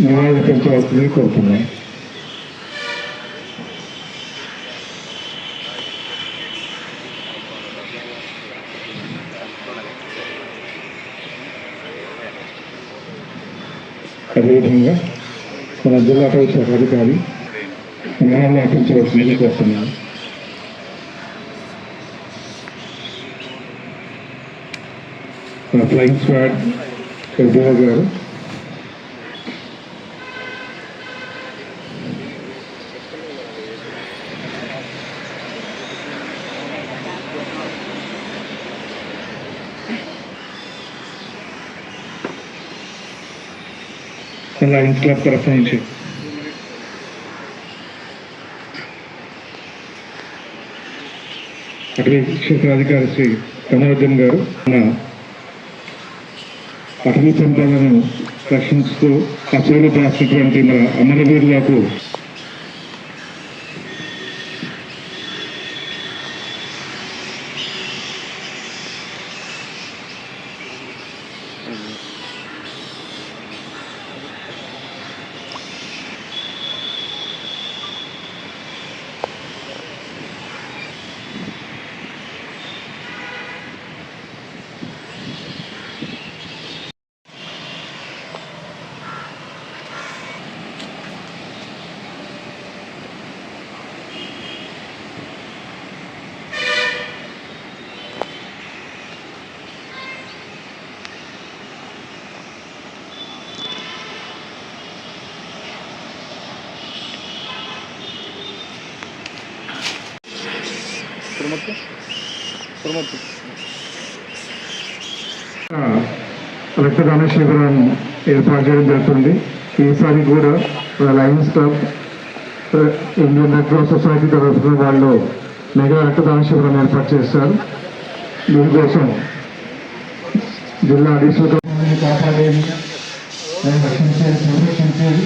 నివేదించవలసింది కోరుతున్నాం అదేవిధంగా మన జిల్లా పరిషత్ అధికారి న్యాయాలు అర్పించవలసింది కోరుతున్నాం మన ఫ్లయింగ్ స్క్వాడ్ గారు లయన్స్ క్లబ్ తరఫు నుంచి అటవీ క్షేత్రాధికారి శ్రీ కమరుద్దీన్ గారు మన అటవీ ప్రాంతాలను రక్షిస్తూ అసలు రాసినటువంటి మన అమరవీరులకు రక్తదాన శిబిరాన్ని ఏర్పాటు చేయడం జరుగుతుంది ఈసారి కూడా lions club Indian red cross society తరఫున వాళ్ళు మెగా రక్తదాన శిబిరం ఏర్పాటు చేస్తారు. దీనికోసం జిల్లా అడిషనల్ కాపాడేది రక్షించేది సంరక్షించేది.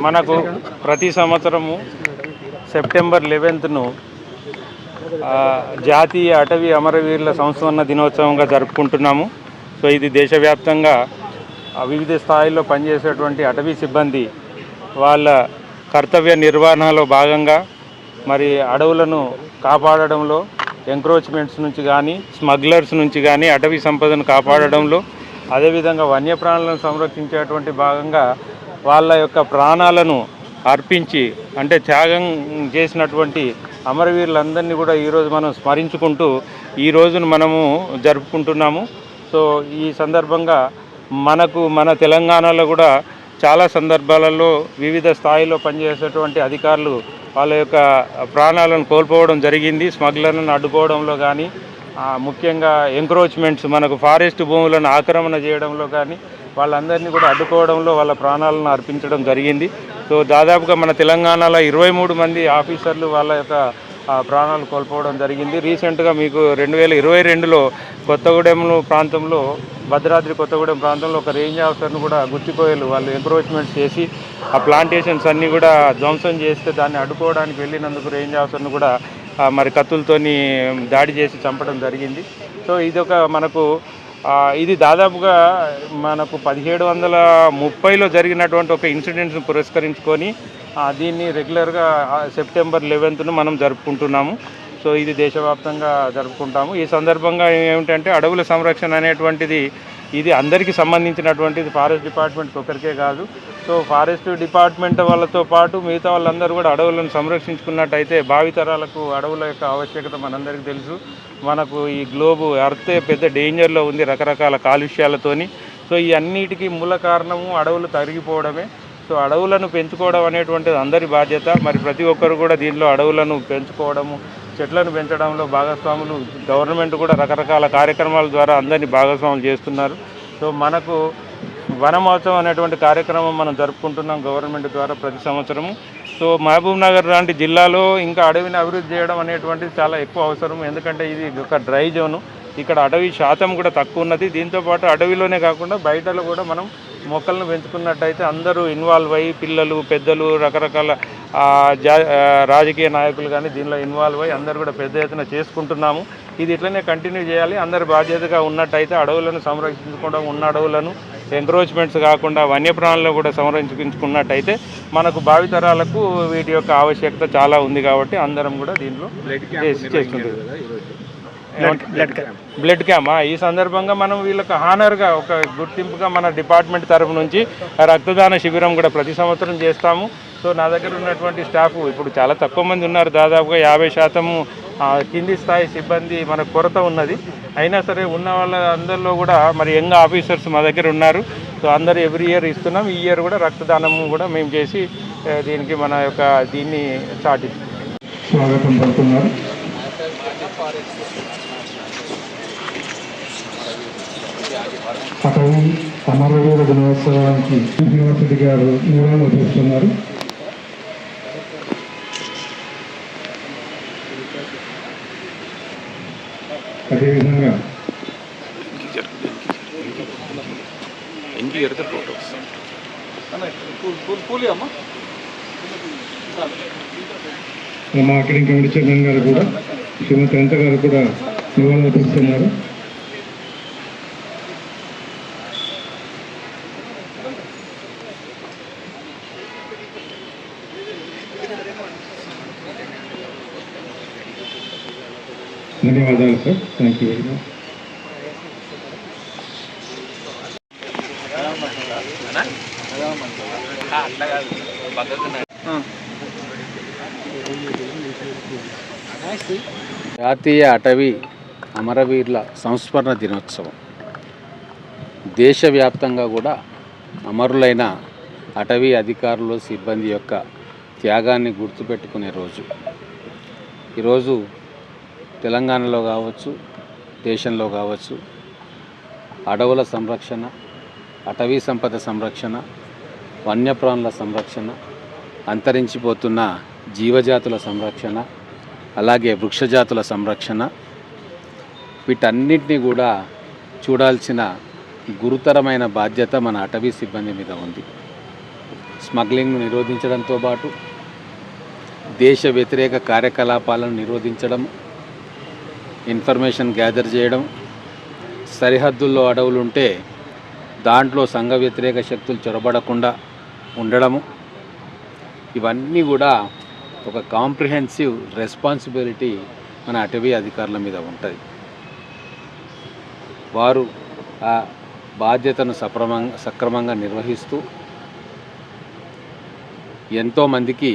మనకు ప్రతి సంవత్సరము సెప్టెంబర్ లెవెన్త్ను జాతీయ అటవీ అమరవీరుల సంస్మరణ దినోత్సవంగా జరుపుకుంటున్నాము. సో ఇది దేశవ్యాప్తంగా వివిధ స్థాయిల్లో పనిచేసేటువంటి అటవీ సిబ్బంది వాళ్ళ కర్తవ్య నిర్వహణలో భాగంగా మరి అడవులను కాపాడడంలో ఎంక్రోచ్మెంట్స్ నుంచి కానీ స్మగ్లర్స్ నుంచి కానీ అటవీ సంపదను కాపాడడంలో అదేవిధంగా వన్యప్రాణులను సంరక్షించేటువంటి భాగంగా వాళ్ళ యొక్క ప్రాణాలను అర్పించి అంటే త్యాగం చేసినటువంటి అమరవీరులందరినీ కూడా ఈరోజు మనం స్మరించుకుంటూ ఈ రోజును మనము జరుపుకుంటున్నాము. సో ఈ సందర్భంగా మనకు మన తెలంగాణలో కూడా చాలా సందర్భాలలో వివిధ స్థాయిలో పనిచేసేటువంటి అధికారులు వాళ్ళ యొక్క ప్రాణాలను కోల్పోవడం జరిగింది. స్మగ్లర్లను అడ్డుకోవడంలో కానీ ముఖ్యంగా ఎంక్రోచ్మెంట్స్ మనకు ఫారెస్ట్ భూములను ఆక్రమణ చేయడంలో కానీ వాళ్ళందరినీ కూడా అడ్డుకోవడంలో వాళ్ళ ప్రాణాలను అర్పించడం జరిగింది. సో దాదాపుగా మన తెలంగాణలో ఇరవై మూడు మంది ఆఫీసర్లు వాళ్ళ యొక్క ప్రాణాలు కోల్పోవడం జరిగింది. రీసెంట్గా మీకు రెండు వేల ఇరవై రెండులో కొత్తగూడెం ప్రాంతంలో భద్రాద్రి కొత్తగూడెం ప్రాంతంలో ఒక రేంజ్ ఆఫీసర్ను కూడా గుర్తిపోయేలు వాళ్ళు ఎంక్రోచ్మెంట్స్ చేసి ఆ ప్లాంటేషన్స్ అన్నీ కూడా ధ్వంసం చేస్తే దాన్ని అడ్డుకోవడానికి వెళ్ళినందుకు రేంజ్ ఆఫీసర్ను కూడా మరి కత్తులతోని దాడి చేసి చంపడం జరిగింది. సో ఇది ఒక మనకు ఇది దాదాపుగా మనకు పదిహేడు వందల ముప్పైలో జరిగినటువంటి ఒక ఇన్సిడెంట్స్ను పురస్కరించుకొని దీన్ని రెగ్యులర్గా సెప్టెంబర్ లెవెన్త్ను మనం జరుపుకుంటున్నాము. సో ఇది దేశవ్యాప్తంగా జరుపుకుంటాము. ఈ సందర్భంగా ఏమిటంటే అడవుల సంరక్షణ అనేటువంటిది ఇది అందరికీ సంబంధించినటువంటిది ఫారెస్ట్ డిపార్ట్మెంట్ ఒకరికే కాదు. సో ఫారెస్ట్ డిపార్ట్మెంట్ వాళ్ళతో పాటు మిగతా వాళ్ళందరూ కూడా అడవులను సంరక్షించుకున్నట్టయితే భావితరాలకు అడవుల యొక్క ఆవశ్యకత మనందరికీ తెలుసు. మనకు ఈ గ్లోబు అర్తే పెద్ద డేంజర్లో ఉంది రకరకాల కాలుష్యాలతోని. సో ఈ అన్నిటికీ మూల కారణము అడవులు తరిగిపోవడమే. సో అడవులను పెంచుకోవడం అనేటువంటిది అందరి బాధ్యత. మరి ప్రతి ఒక్కరు కూడా దీనిలో అడవులను పెంచుకోవడము చెట్లను పెంచడంలో భాగస్వాములు గవర్నమెంట్ కూడా రకరకాల కార్యక్రమాల ద్వారా అందరినీ భాగస్వాములు చేస్తున్నారు. సో మనకు వనమహోత్సవం అనేటువంటి కార్యక్రమం మనం జరుపుకుంటున్నాం గవర్నమెంట్ ద్వారా ప్రతి సంవత్సరము. సో మహబూబ్ నగర్ లాంటి జిల్లాలో ఇంకా అడవిని అభివృద్ధి చేయడం అనేటువంటిది చాలా ఎక్కువ అవసరం ఎందుకంటే ఇది ఒక డ్రై జోను. ఇక్కడ అడవి శాతం కూడా తక్కువ ఉన్నది. దీంతోపాటు అడవిలోనే కాకుండా బయటలో కూడా మనం మొక్కలను పెంచుకున్నట్టయితే అందరూ ఇన్వాల్వ్ అయ్యి పిల్లలు పెద్దలు రకరకాల రాజకీయ నాయకులు కానీ దీనిలో ఇన్వాల్వ్ అయ్యి అందరూ కూడా పెద్ద ఎత్తున చేసుకుంటున్నాము. ఇది ఇట్లనే కంటిన్యూ చేయాలి. అందరు బాధ్యతగా ఉన్నట్టయితే అడవులను సంరక్షించుకోవడం ఉన్న అడవులను ఎంక్రోచ్మెంట్స్ కాకుండా వన్యప్రాణులను కూడా సంరక్షించుకున్నట్టయితే మనకు భావితరాలకు వీటి యొక్క ఆవశ్యకత చాలా ఉంది కాబట్టి అందరం కూడా దీంట్లో చేసి- చేస్తుంటారు. బ్లడ్ క్యాంప్ ఈ సందర్భంగా మనం వీళ్ళకి హానర్గా ఒక గుర్తింపుగా మన డిపార్ట్మెంట్ తరపు నుంచి రక్తదాన శిబిరం కూడా ప్రతి సంవత్సరం చేస్తాము. సో నా దగ్గర ఉన్నటువంటి స్టాఫ్ ఇప్పుడు చాలా తక్కువ మంది ఉన్నారు. దాదాపుగా యాభై శాతము కింది స్థాయి సిబ్బంది మనకు కొరత ఉన్నది. అయినా సరే ఉన్న వాళ్ళ అందరిలో కూడా మరి యంగ్ ఆఫీసర్స్ మా దగ్గర ఉన్నారు. సో అందరు ఎవ్రీ ఇయర్ ఇస్తున్నాం. ఈ ఇయర్ కూడా రక్తదానం కూడా మేము చేసి దీనికి మన యొక్క దీన్ని స్టార్ట్ స్వాగతం పడుతున్నారు అటవీ అమరవీర దినోత్సవానికి యూనివర్సిటీ గారు నివాళులు చేస్తున్నారు అదేవిధంగా మన మార్కెటింగ్ కమిటీ చైర్మన్ గారు కూడా శ్రీమతి అనిత గారు కూడా నివాళులర్పిస్తున్నారు ధన్యవాదాలు sir thank you very much జాతీయ అటవీ అమరవీరుల సంస్మరణ దినోత్సవం. దేశవ్యాప్తంగా కూడా అమరులైన అటవీ అధికారులు సిబ్బంది యొక్క త్యాగాన్ని గుర్తుపెట్టుకునే రోజు. ఈరోజు తెలంగాణలో కావచ్చు దేశంలో కావచ్చు అడవుల సంరక్షణ అటవీ సంపద సంరక్షణ వన్యప్రాణుల సంరక్షణ అంతరించిపోతున్న జీవజాతుల సంరక్షణ అలాగే వృక్షజాతుల సంరక్షణ. వీటన్నిటిని కూడా చూడాల్సిన గురుతరమైన బాధ్యత మన అటవీ సిబ్బంది మీద ఉంది. స్మగ్లింగ్ను నిరోధించడంతో పాటు దేశ వ్యతిరేక కార్యకలాపాలను నిరోధించడం ఇన్ఫర్మేషన్ గ్యాదర్ చేయడం సరిహద్దుల్లో అడవులుంటే దాంట్లో సంఘ వ్యతిరేక శక్తులు చొరబడకుండా ఉండడము ఇవన్నీ కూడా ఒక కాంప్రిహెన్సివ్ రెస్పాన్సిబిలిటీ మన అటవీ అధికారుల మీద ఉంటుంది. వారు ఆ బాధ్యతను సక్రమంగా సక్రమంగా నిర్వహిస్తూ ఎంతోమందికి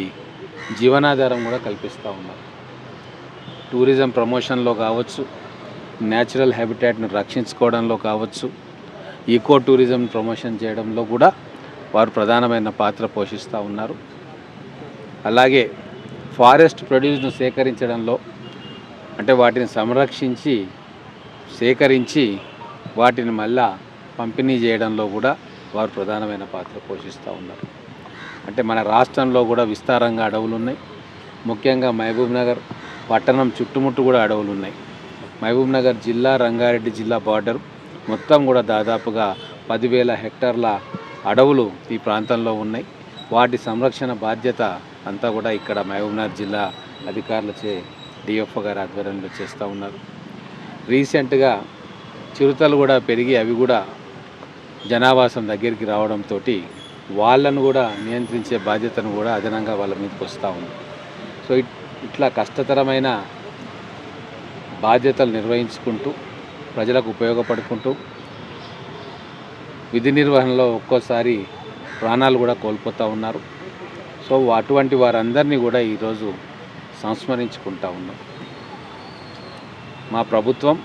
జీవనాధారం కూడా కల్పిస్తూ ఉన్నారు. టూరిజం ప్రమోషన్లో కావచ్చు న్యాచురల్ హ్యాబిటాట్ను రక్షించుకోవడంలో కావచ్చు ఈకో టూరిజం ప్రమోషన్ చేయడంలో కూడా వారు ప్రధానమైన పాత్ర పోషిస్తూ ఉన్నారు. అలాగే ఫారెస్ట్ ప్రొడ్యూస్ను సేకరించడంలో అంటే వాటిని సంరక్షించి సేకరించి వాటిని మళ్ళా పంపిణీ చేయడంలో కూడా వారు ప్రధానమైన పాత్ర పోషిస్తూ ఉన్నారు. అంటే మన రాష్ట్రంలో కూడా విస్తారంగా అడవులు ఉన్నాయి ముఖ్యంగా మహబూబ్ నగర్ పట్టణం చుట్టుముట్టు కూడా అడవులు ఉన్నాయి మహబూబ్ నగర్ జిల్లా రంగారెడ్డి జిల్లా బార్డర్ మొత్తం కూడా దాదాపుగా పదివేల హెక్టార్ల అడవులు ఈ ప్రాంతంలో ఉన్నాయి. వాటి సంరక్షణ బాధ్యత అంతా కూడా ఇక్కడ మహబూబ్నగర్ జిల్లా అధికారులచే డిఎఫ్ఓ గారి ఆధ్వర్యంలో చేస్తూ ఉన్నారు. రీసెంట్గా చిరుతలు కూడా పెరిగి అవి కూడా జనావాసం దగ్గరికి రావడంతో వాళ్ళను కూడా నియంత్రించే బాధ్యతను కూడా అదనంగా వాళ్ళ మీదకి వస్తూ ఉంది. సో ఇట్- ఇట్లా కష్టతరమైన బాధ్యతలు నిర్వహించుకుంటూ ప్రజలకు ఉపయోగపడుకుంటూ విధి నిర్వహణలో ఒక్కోసారి ప్రాణాలు కూడా కోల్పోతూ ఉన్నారు. సో అటువంటి వారందరినీ కూడా ఈరోజు సంస్మరించుకుంటా ఉన్నాం. మా ప్రభుత్వం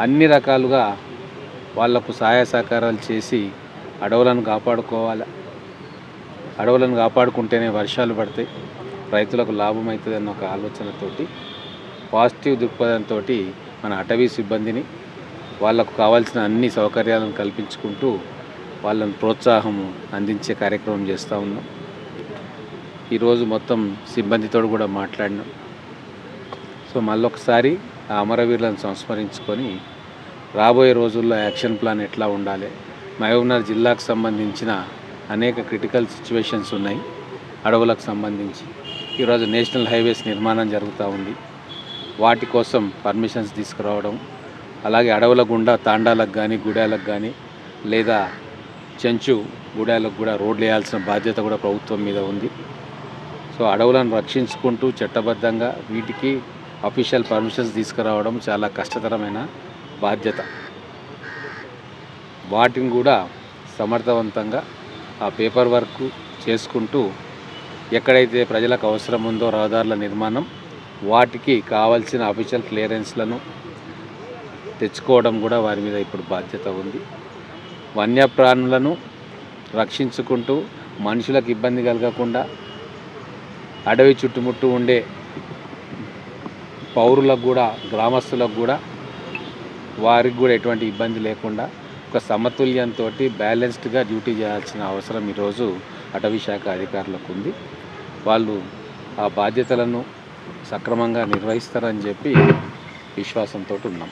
అన్ని రకాలుగా వాళ్ళకు సహాయ సహకారాలు చేసి అడవులను కాపాడుకోవాలి. అడవులను కాపాడుకుంటేనే వర్షాలు పడతాయి. రైతులకు లాభం అవుతుంది అన్న ఒక ఆలోచనతోటి పాజిటివ్ దృక్పథంతో మన అటవీ సిబ్బందిని వాళ్ళకు కావాల్సిన అన్ని సౌకర్యాలను కల్పించుకుంటూ వాళ్ళని ప్రోత్సాహం అందించే కార్యక్రమం చేస్తూ ఉన్నాం. ఈరోజు మొత్తం సిబ్బందితో కూడా మాట్లాడినాం. సో మళ్ళొకసారి ఆ అమరవీరులను సంస్మరించుకొని రాబోయే రోజుల్లో యాక్షన్ ప్లాన్ ఎట్లా ఉండాలి? మహబూబ్నగర్ జిల్లాకు సంబంధించిన అనేక క్రిటికల్ సిచ్యువేషన్స్ ఉన్నాయి. అడవులకు సంబంధించి. ఈరోజు నేషనల్ హైవేస్ నిర్మాణం జరుగుతూ ఉంది. వాటి కోసం పర్మిషన్స్ తీసుకురావడం. అలాగే అడవుల గుండా తాండాలకు కానీ గుడాలకు కానీ లేదా చెంచు గుడాలకు కూడా రోడ్లు వేయాల్సిన బాధ్యత కూడా ప్రభుత్వం మీద ఉంది. సో అడవులను రక్షించుకుంటూ చట్టబద్ధంగా వీటికి అఫీషియల్ పర్మిషన్స్ తీసుకురావడం చాలా కష్టతరమైన బాధ్యత. వాటిని కూడా సమర్థవంతంగా ఆ పేపర్ వర్క్ చేసుకుంటూ ఎక్కడైతే ప్రజలకు అవసరం ఉందో రహదారుల నిర్మాణం వాటికి కావాల్సిన అఫీషియల్ క్లియరెన్స్లను తెచ్చుకోవడం కూడా వారి మీద ఇప్పుడు బాధ్యత ఉంది. వన్యప్రాణులను రక్షించుకుంటూ మనుషులకు ఇబ్బంది కలగకుండా అడవి చుట్టుముట్టు ఉండే పౌరులకు కూడా గ్రామస్తులకు కూడా వారికి కూడా ఎటువంటి ఇబ్బంది లేకుండా ఒక సమతుల్యంతో బ్యాలెన్స్డ్గా డ్యూటీ చేయాల్సిన అవసరం ఈరోజు అటవీ శాఖ అధికారులకు ఉంది. వాళ్ళు ఆ బాధ్యతలను సక్రమంగా నిర్వహిస్తారని చెప్పి విశ్వాసంతో ఉన్నాం.